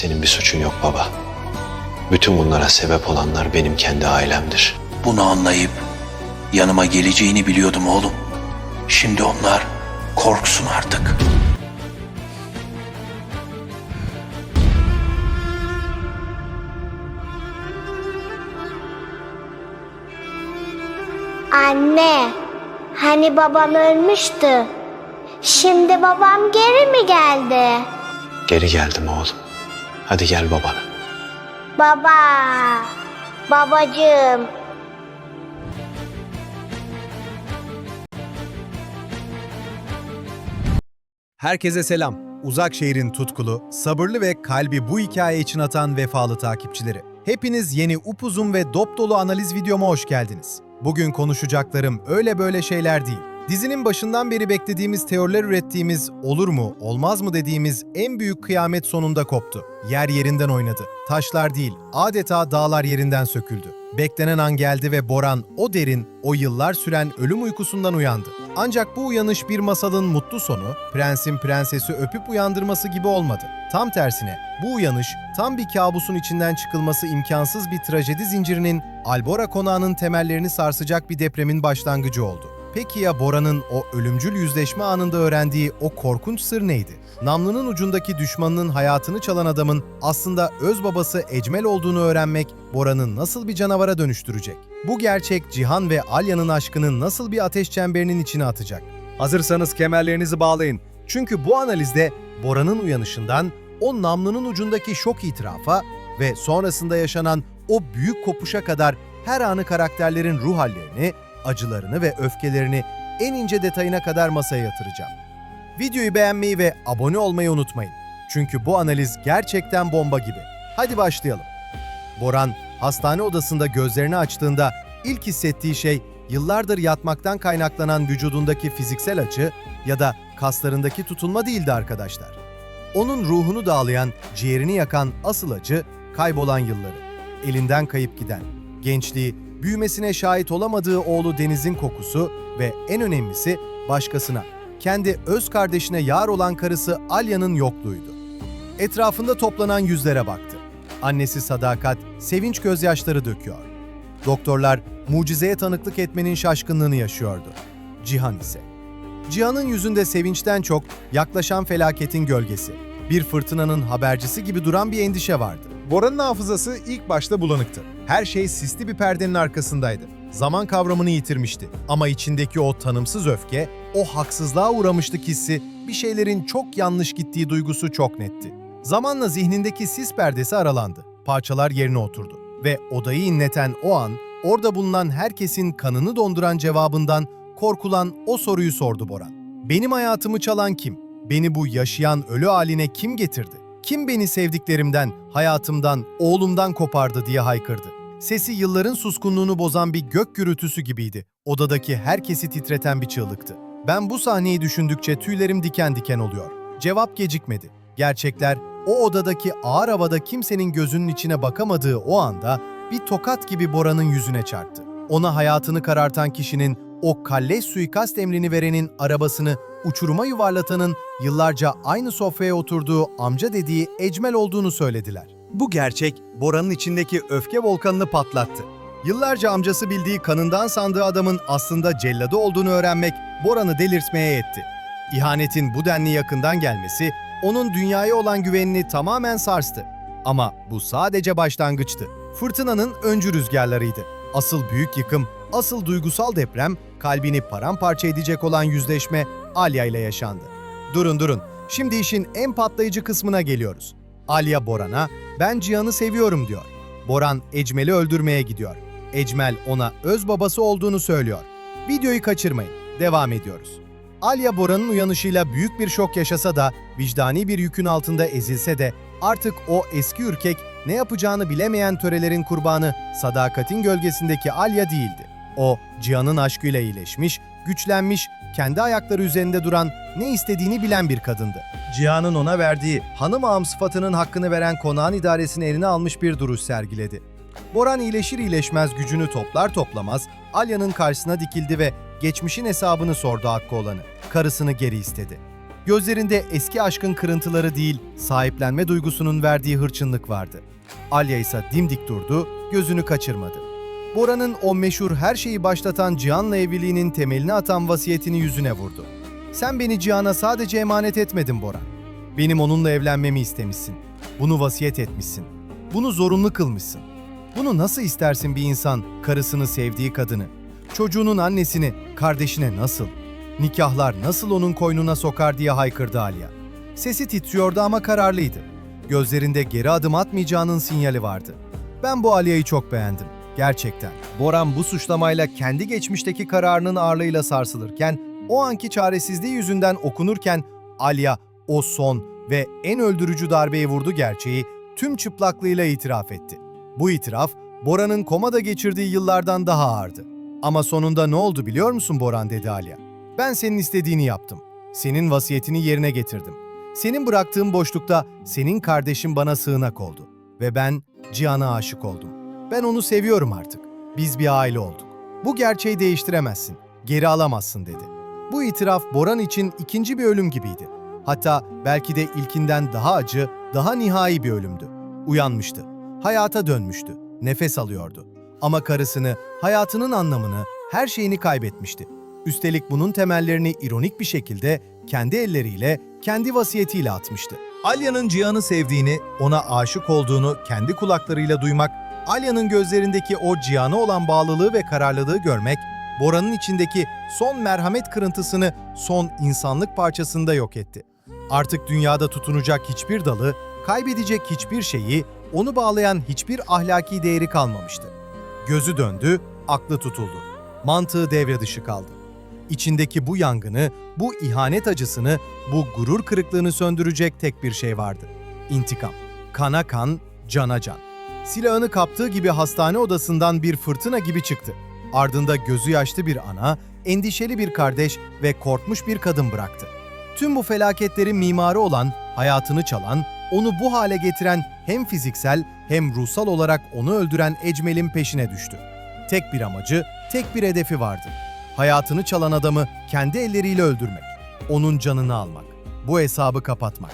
senin bir suçun yok baba. Bütün bunlara sebep olanlar benim kendi ailemdir. Bunu anlayıp yanıma geleceğini biliyordum oğlum. Şimdi onlar korksun artık. Anne, hani babam ölmüştü. Şimdi babam geri mi geldi? Geri geldim oğlum. Hadi gel babana. Baba, babacığım. Herkese selam. Uzak şehrin tutkulu, sabırlı ve kalbi bu hikaye için atan vefalı takipçileri. Hepiniz yeni upuzun ve dop dolu analiz videoma hoş geldiniz. Bugün konuşacaklarım öyle böyle şeyler değil. Dizinin başından beri beklediğimiz teoriler ürettiğimiz olur mu, olmaz mı dediğimiz en büyük kıyamet sonunda koptu. Yer yerinden oynadı. Taşlar değil, adeta dağlar yerinden söküldü. Beklenen an geldi ve Boran o derin, o yıllar süren ölüm uykusundan uyandı. Ancak bu uyanış bir masalın mutlu sonu, prensin prensesi öpüp uyandırması gibi olmadı. Tam tersine bu uyanış tam bir kabusun içinden çıkılması imkansız bir trajedi zincirinin Albora konağının temellerini sarsacak bir depremin başlangıcı oldu. Peki ya Bora'nın o ölümcül yüzleşme anında öğrendiği o korkunç sır neydi? Namlunun ucundaki düşmanının hayatını çalan adamın aslında öz babası Ecmel olduğunu öğrenmek Bora'nı nasıl bir canavara dönüştürecek? Bu gerçek Cihan ve Alya'nın aşkını nasıl bir ateş çemberinin içine atacak? Hazırsanız kemerlerinizi bağlayın. Çünkü bu analizde Bora'nın uyanışından o namlunun ucundaki şok itirafa ve sonrasında yaşanan o büyük kopuşa kadar her anı karakterlerin ruh hallerini, acılarını ve öfkelerini en ince detayına kadar masaya yatıracağım. Videoyu beğenmeyi ve abone olmayı unutmayın. Çünkü bu analiz gerçekten bomba gibi. Hadi başlayalım. Boran, hastane odasında gözlerini açtığında ilk hissettiği şey yıllardır yatmaktan kaynaklanan vücudundaki fiziksel acı ya da kaslarındaki tutulma değildi arkadaşlar. Onun ruhunu dağlayan, ciğerini yakan asıl acı kaybolan yılları. Elinden kayıp giden, gençliği, büyümesine şahit olamadığı oğlu Deniz'in kokusu ve en önemlisi başkasına, kendi öz kardeşine yar olan karısı Alya'nın yokluğuydu. Etrafında toplanan yüzlere baktı. Annesi Sadakat sevinç gözyaşları döküyor. Doktorlar mucizeye tanıklık etmenin şaşkınlığını yaşıyordu. Cihan ise. Cihan'ın yüzünde sevinçten çok yaklaşan felaketin gölgesi. Bir fırtınanın habercisi gibi duran bir endişe vardı. Bora'nın hafızası ilk başta bulanıktı. Her şey sisli bir perdenin arkasındaydı. Zaman kavramını yitirmişti. Ama içindeki o tanımsız öfke, o haksızlığa uğramışlık hissi, bir şeylerin çok yanlış gittiği duygusu çok netti. Zamanla zihnindeki sis perdesi aralandı. Parçalar yerine oturdu. Ve odayı inleten o an, orada bulunan herkesin kanını donduran cevabından korkulan o soruyu sordu Boran. Benim hayatımı çalan kim? Beni bu yaşayan ölü haline kim getirdi? Kim beni sevdiklerimden, hayatımdan, oğlumdan kopardı diye haykırdı. Sesi yılların suskunluğunu bozan bir gök gürültüsü gibiydi. Odadaki herkesi titreten bir çığlıktı. Ben bu sahneyi düşündükçe tüylerim diken diken oluyor. Cevap gecikmedi. Gerçekler o odadaki ağır havada kimsenin gözünün içine bakamadığı o anda bir tokat gibi Bora'nın yüzüne çarptı. Ona hayatını karartan kişinin o kalleş suikast emrini verenin arabasını uçuruma yuvarlatanın yıllarca aynı sofraya oturduğu amca dediği Ecmel olduğunu söylediler. Bu gerçek Bora'nın içindeki öfke volkanını patlattı. Yıllarca amcası bildiği kanından sandığı adamın aslında celladı olduğunu öğrenmek Boran'ı delirtmeye yetti. İhanetin bu denli yakından gelmesi onun dünyaya olan güvenini tamamen sarstı. Ama bu sadece başlangıçtı. Fırtınanın öncü rüzgarlarıydı. Asıl büyük yıkım, asıl duygusal deprem, kalbini paramparça edecek olan yüzleşme Alya ile yaşandı. Durun durun, şimdi işin en patlayıcı kısmına geliyoruz. Alya Boran'a, ben Cihan'ı seviyorum diyor. Boran Ecmel'i öldürmeye gidiyor. Ecmel ona öz babası olduğunu söylüyor. Videoyu kaçırmayın, devam ediyoruz. Alya Bora'nın uyanışıyla büyük bir şok yaşasa da, vicdani bir yükün altında ezilse de artık o eski ürkek, ne yapacağını bilemeyen törelerin kurbanı sadakatin gölgesindeki Alya değildi. O, Cihan'ın aşkıyla iyileşmiş, güçlenmiş, kendi ayakları üzerinde duran, ne istediğini bilen bir kadındı. Cihan'ın ona verdiği hanım ağam sıfatının hakkını veren konağın idaresini eline almış bir duruş sergiledi. Boran iyileşir iyileşmez gücünü toplar toplamaz Alya'nın karşısına dikildi ve geçmişin hesabını sordu hakkı olanı. Karısını geri istedi. Gözlerinde eski aşkın kırıntıları değil, sahiplenme duygusunun verdiği hırçınlık vardı. Alya ise dimdik durdu, gözünü kaçırmadı. Bora'nın o meşhur her şeyi başlatan Cihan'la evliliğinin temelini atan vasiyetini yüzüne vurdu. Sen beni Cihan'a sadece emanet etmedin Bora. Benim onunla evlenmemi istemişsin. Bunu vasiyet etmişsin. Bunu zorunlu kılmışsın. Bunu nasıl istersin bir insan karısını sevdiği kadını? Çocuğunun annesini, kardeşine nasıl? Nikahlar nasıl onun koynuna sokar diye haykırdı Alya. Sesi titriyordu ama kararlıydı. Gözlerinde geri adım atmayacağının sinyali vardı. Ben bu Alya'yı çok beğendim. Gerçekten. Boran bu suçlamayla kendi geçmişteki kararının ağırlığıyla sarsılırken, o anki çaresizliği yüzünden okunurken Alya o son ve en öldürücü darbeyi vurdu gerçeği tüm çıplaklığıyla itiraf etti. Bu itiraf Bora'nın komada geçirdiği yıllardan daha ağırdı. Ama sonunda ne oldu biliyor musun Boran dedi Alya. Ben senin istediğini yaptım. Senin vasiyetini yerine getirdim. Senin bıraktığın boşlukta senin kardeşin bana sığınak oldu. Ve ben Cihan'a aşık oldum. Ben onu seviyorum artık. Biz bir aile olduk. Bu gerçeği değiştiremezsin. Geri alamazsın dedi. Bu itiraf Boran için ikinci bir ölüm gibiydi. Hatta belki de ilkinden daha acı, daha nihai bir ölümdü. Uyanmıştı. Hayata dönmüştü. Nefes alıyordu. Ama karısını, hayatının anlamını, her şeyini kaybetmişti. Üstelik bunun temellerini ironik bir şekilde kendi elleriyle, kendi vasiyetiyle atmıştı. Alya'nın Cihan'ı sevdiğini, ona aşık olduğunu kendi kulaklarıyla duymak, Alya'nın gözlerindeki o Cihan'a olan bağlılığı ve kararlılığı görmek, Bora'nın içindeki son merhamet kırıntısını son insanlık parçasında yok etti. Artık dünyada tutunacak hiçbir dalı, kaybedecek hiçbir şeyi, onu bağlayan hiçbir ahlaki değeri kalmamıştı. Gözü döndü, aklı tutuldu. Mantığı devre dışı kaldı. İçindeki bu yangını, bu ihanet acısını, bu gurur kırıklığını söndürecek tek bir şey vardı. İntikam. Kana kan, cana can. Silahını kaptığı gibi hastane odasından bir fırtına gibi çıktı. Ardında gözü yaşlı bir ana, endişeli bir kardeş ve korkmuş bir kadın bıraktı. Tüm bu felaketlerin mimarı olan, hayatını çalan, onu bu hale getiren hem fiziksel hem ruhsal olarak onu öldüren Ecmel'in peşine düştü. Tek bir amacı, tek bir hedefi vardı. Hayatını çalan adamı kendi elleriyle öldürmek. Onun canını almak. Bu hesabı kapatmak.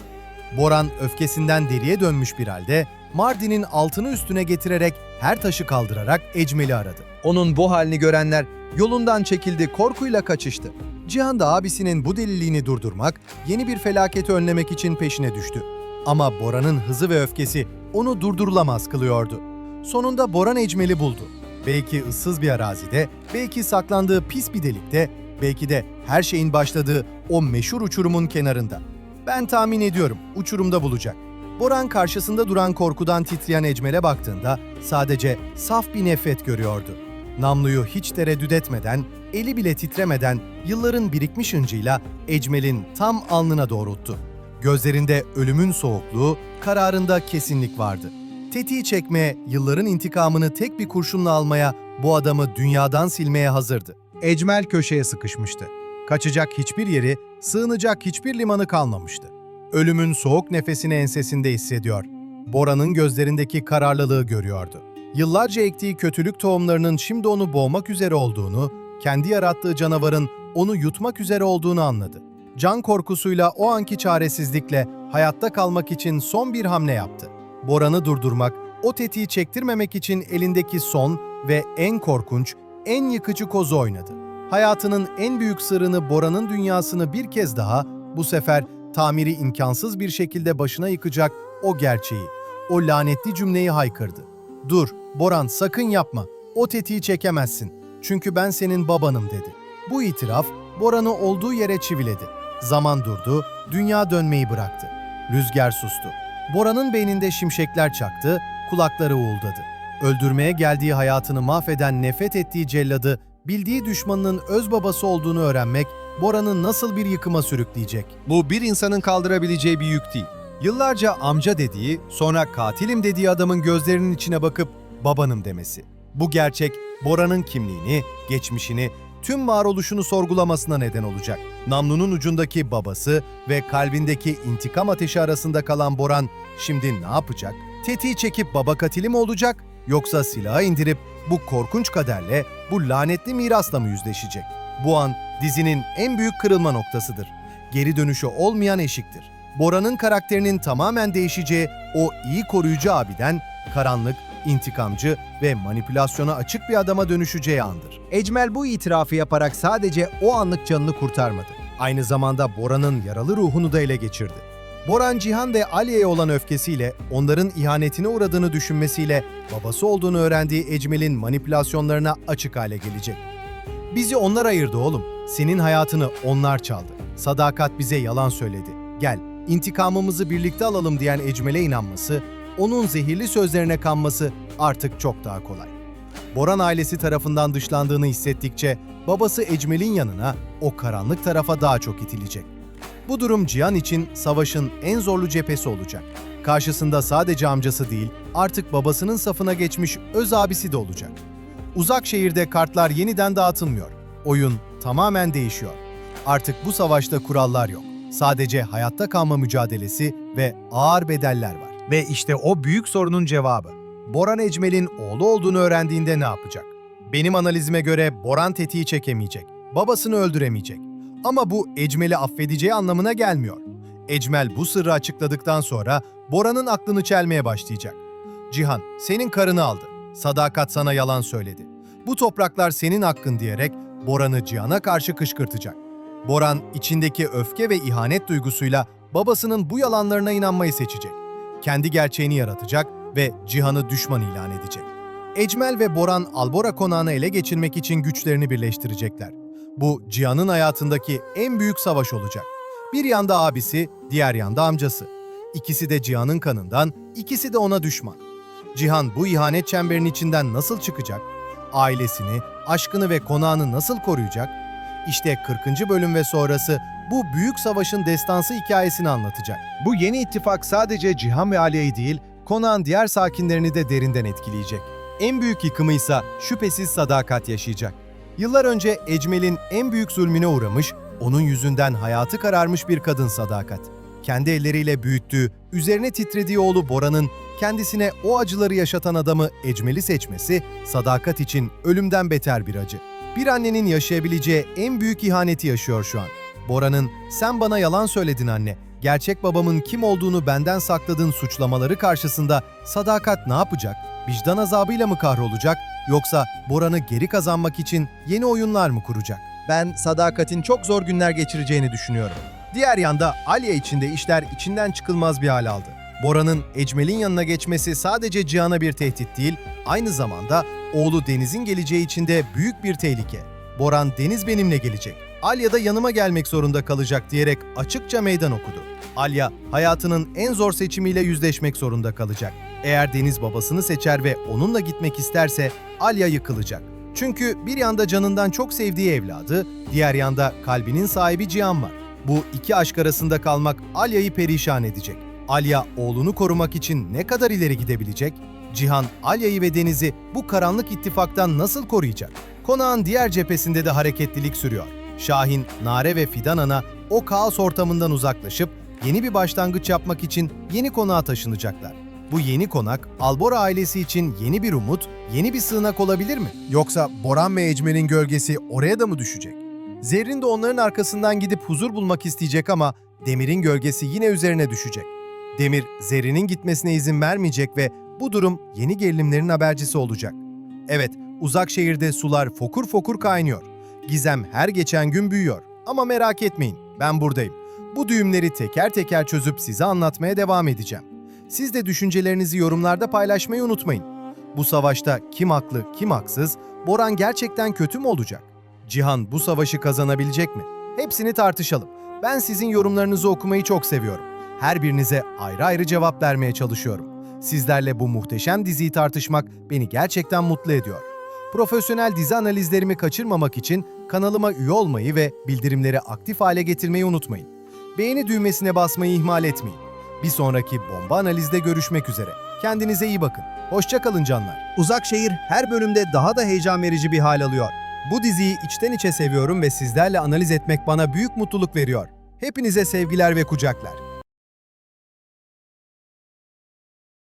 Boran öfkesinden deriye dönmüş bir halde Mardin'in altını üstüne getirerek her taşı kaldırarak Ecmel'i aradı. Onun bu halini görenler yolundan çekildi, korkuyla kaçıştı. Cihan da abisinin bu deliliğini durdurmak, yeni bir felaketi önlemek için peşine düştü. Ama Bora'nın hızı ve öfkesi onu durdurulamaz kılıyordu. Sonunda Boran Ecmel'i buldu. Belki ıssız bir arazide, belki saklandığı pis bir delikte, belki de her şeyin başladığı o meşhur uçurumun kenarında. Ben tahmin ediyorum uçurumda bulacak. Boran karşısında duran korkudan titreyen Ecmel'e baktığında sadece saf bir nefret görüyordu. Namluyu hiç tereddüt etmeden, eli bile titremeden yılların birikmiş hıncıyla Ecmel'in tam alnına doğrulttu. Gözlerinde ölümün soğukluğu, kararında kesinlik vardı. Tetiği çekmeye, yılların intikamını tek bir kurşunla almaya, bu adamı dünyadan silmeye hazırdı. Ecmel köşeye sıkışmıştı. Kaçacak hiçbir yeri, sığınacak hiçbir limanı kalmamıştı. Ölümün soğuk nefesini ensesinde hissediyor. Bora'nın gözlerindeki kararlılığı görüyordu. Yıllarca ektiği kötülük tohumlarının şimdi onu boğmak üzere olduğunu, kendi yarattığı canavarın onu yutmak üzere olduğunu anladı. Can korkusuyla o anki çaresizlikle hayatta kalmak için son bir hamle yaptı. Bora'nı durdurmak, o tetiği çektirmemek için elindeki son ve en korkunç, en yıkıcı kozu oynadı. Hayatının en büyük sırrını Bora'nın dünyasını bir kez daha, bu sefer tamiri imkansız bir şekilde başına yıkacak o gerçeği, o lanetli cümleyi haykırdı. Dur, Boran sakın yapma, o tetiği çekemezsin. Çünkü ben senin babanım dedi. Bu itiraf Boran'ı olduğu yere çiviledi. Zaman durdu, dünya dönmeyi bıraktı. Rüzgar sustu. Bora'nın beyninde şimşekler çaktı, kulakları uğuldadı. Öldürmeye geldiği hayatını mahveden nefret ettiği celladı, bildiği düşmanının öz babası olduğunu öğrenmek, Bora'nı nasıl bir yıkıma sürükleyecek? Bu bir insanın kaldırabileceği bir yük değil. Yıllarca amca dediği, sonra katilim dediği adamın gözlerinin içine bakıp babanım demesi. Bu gerçek Bora'nın kimliğini, geçmişini, tüm varoluşunu sorgulamasına neden olacak. Namlunun ucundaki babası ve kalbindeki intikam ateşi arasında kalan Boran şimdi ne yapacak? Tetiği çekip baba katili mi olacak yoksa silahı indirip bu korkunç kaderle, bu lanetli mirasla mı yüzleşecek? Bu an dizinin en büyük kırılma noktasıdır. geri dönüşü olmayan eşiktir. Bora'nın karakterinin tamamen değişeceği o iyi koruyucu abiden karanlık, intikamcı ve manipülasyona açık bir adama dönüşeceği andır. Ecmel bu itirafı yaparak sadece o anlık canını kurtarmadı. Aynı zamanda Bora'nın yaralı ruhunu da ele geçirdi. Boran Cihan ve Aliye'ye olan öfkesiyle, onların ihanetine uğradığını düşünmesiyle babası olduğunu öğrendiği Ecmel'in manipülasyonlarına açık hale gelecek. Bizi onlar ayırdı oğlum. Senin hayatını onlar çaldı. Sadakat bize yalan söyledi. Gel, intikamımızı birlikte alalım diyen Ecmel'e inanması, onun zehirli sözlerine kanması artık çok daha kolay. Boran ailesi tarafından dışlandığını hissettikçe babası Ecmel'in yanına, o karanlık tarafa daha çok itilecek. Bu durum Cihan için savaşın en zorlu cephesi olacak. Karşısında sadece amcası değil, artık babasının safına geçmiş öz abisi de olacak. Uzak şehirde kartlar yeniden dağıtılmıyor. Oyun tamamen değişiyor. Artık bu savaşta kurallar yok. Sadece hayatta kalma mücadelesi ve ağır bedeller var. Ve işte o büyük sorunun cevabı. Boran Ecmel'in oğlu olduğunu öğrendiğinde ne yapacak? Benim analizime göre Boran tetiği çekemeyecek, babasını öldüremeyecek. Ama bu Ecmel'i affedeceği anlamına gelmiyor. Ecmel bu sırrı açıkladıktan sonra Boran'ın aklını çelmeye başlayacak. Cihan, senin karını aldı. Sadakat sana yalan söyledi. Bu topraklar senin hakkın diyerek Boran'ı Cihan'a karşı kışkırtacak. Boran içindeki öfke ve ihanet duygusuyla babasının bu yalanlarına inanmayı seçecek. Kendi gerçeğini yaratacak ve Cihan'ı düşman ilan edecek. Ecmel ve Boran Albora konağını ele geçirmek için güçlerini birleştirecekler. Bu Cihan'ın hayatındaki en büyük savaş olacak. Bir yanda abisi, diğer yanda amcası. İkisi de Cihan'ın kanından, ikisi de ona düşman. Cihan bu ihanet çemberinin içinden nasıl çıkacak? Ailesini, aşkını ve konağını nasıl koruyacak? İşte 40. bölüm ve sonrası bu büyük savaşın destansı hikayesini anlatacak. Bu yeni ittifak sadece Cihan ve Aliye'yi değil, konağın diğer sakinlerini de derinden etkileyecek. En büyük yıkımı ise şüphesiz sadakat yaşayacak. Yıllar önce Ecmel'in en büyük zulmüne uğramış, onun yüzünden hayatı kararmış bir kadın sadakat. Kendi elleriyle büyüttüğü, üzerine titrediği oğlu Bora'nın kendisine o acıları yaşatan adamı Ecmel'i seçmesi, sadakat için ölümden beter bir acı. Bir annenin yaşayabileceği en büyük ihaneti yaşıyor şu an. Bora'nın "Sen bana yalan söyledin anne. Gerçek babamın kim olduğunu benden sakladığın suçlamaları karşısında sadakat ne yapacak? Vicdan azabıyla mı kahrolacak yoksa Bora'nı geri kazanmak için yeni oyunlar mı kuracak? Ben Sadakat'in çok zor günler geçireceğini düşünüyorum. Diğer yanda Aliye için de işler içinden çıkılmaz bir hal aldı. Bora'nın Ecmel'in yanına geçmesi sadece Cihan'a bir tehdit değil, aynı zamanda oğlu Deniz'in geleceği için de büyük bir tehlike. Boran Deniz benimle gelecek. Alya da yanıma gelmek zorunda kalacak diyerek açıkça meydan okudu. Alya hayatının en zor seçimiyle yüzleşmek zorunda kalacak. Eğer Deniz babasını seçer ve onunla gitmek isterse Alya yıkılacak. Çünkü bir yanda canından çok sevdiği evladı, diğer yanda kalbinin sahibi Cihan var. Bu iki aşk arasında kalmak Alya'yı perişan edecek. Alya oğlunu korumak için ne kadar ileri gidebilecek? Cihan, Alya'yı ve Deniz'i bu karanlık ittifaktan nasıl koruyacak? Konağın diğer cephesinde de hareketlilik sürüyor. Şahin, Nare ve Fidan Ana o kaos ortamından uzaklaşıp yeni bir başlangıç yapmak için yeni konağa taşınacaklar. Bu yeni konak, Albora ailesi için yeni bir umut, yeni bir sığınak olabilir mi? Yoksa Boran ve Ecmel'in gölgesi oraya da mı düşecek? Zerrin de onların arkasından gidip huzur bulmak isteyecek ama Demir'in gölgesi yine üzerine düşecek. Demir, Zerrin'in gitmesine izin vermeyecek ve bu durum yeni gerilimlerin habercisi olacak. Evet, uzak şehirde sular fokur fokur kaynıyor. Gizem her geçen gün büyüyor. Ama merak etmeyin, ben buradayım. Bu düğümleri teker teker çözüp size anlatmaya devam edeceğim. Siz de düşüncelerinizi yorumlarda paylaşmayı unutmayın. Bu savaşta kim haklı, kim haksız, Boran gerçekten kötü mü olacak? Cihan bu savaşı kazanabilecek mi? Hepsini tartışalım. Ben sizin yorumlarınızı okumayı çok seviyorum. Her birinize ayrı ayrı cevap vermeye çalışıyorum. Sizlerle bu muhteşem diziyi tartışmak beni gerçekten mutlu ediyor. Profesyonel dizi analizlerimi kaçırmamak için kanalıma üye olmayı ve bildirimleri aktif hale getirmeyi unutmayın. Beğeni düğmesine basmayı ihmal etmeyin. Bir sonraki bomba analizde görüşmek üzere. Kendinize iyi bakın. Hoşça kalın canlar. Uzak şehir her bölümde daha da heyecan verici bir hal alıyor. Bu diziyi içten içe seviyorum ve sizlerle analiz etmek bana büyük mutluluk veriyor. Hepinize sevgiler ve kucaklar.